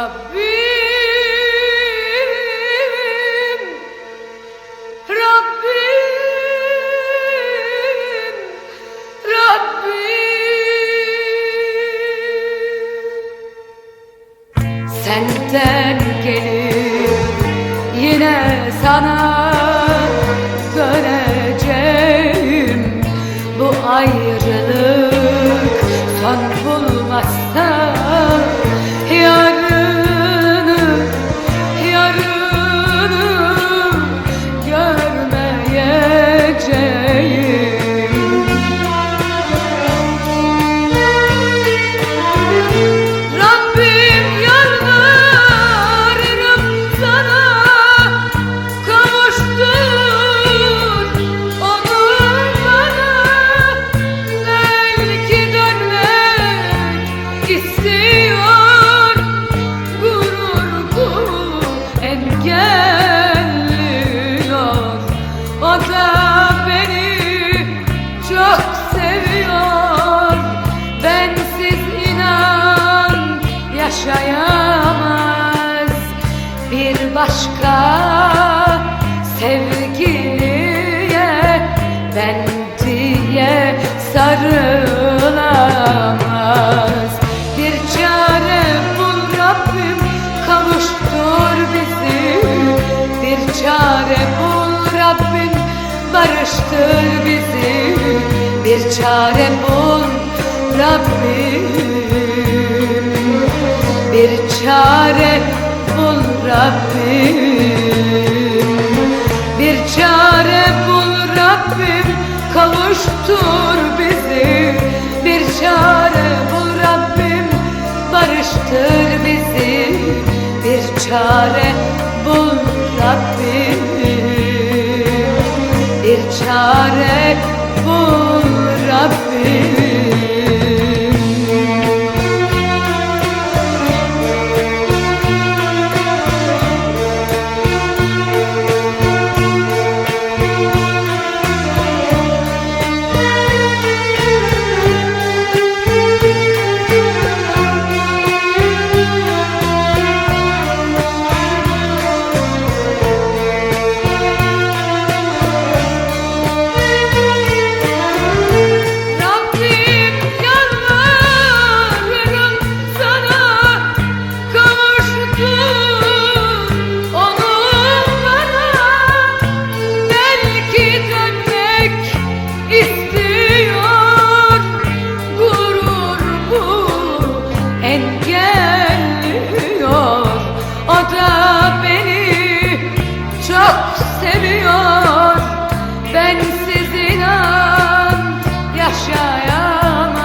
Rabbim Rabbim Rabbim. Senden gelir yine sana bir başka sevgiliye ben diye sarılamaz. Bir çare bul Rabbim kavuştur bizi. Bir çare bul Rabbim barıştır bizi. Bir çare bul Rabbim. Bir çare bul Rabbim. Bir çare bul Rabbim kavuştur bizi. Bir çare bul Rabbim barıştır bizi. Bir çare bul Rabbim. Bir çare seviyor. Bensiz inan yaşayamaz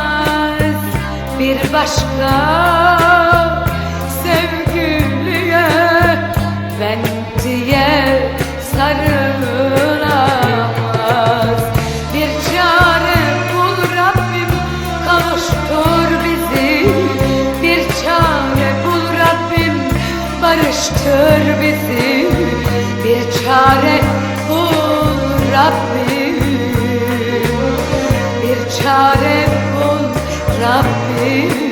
bir başka barıştır bizi bir çare bul Rabbim. Bir çare bul Rabbim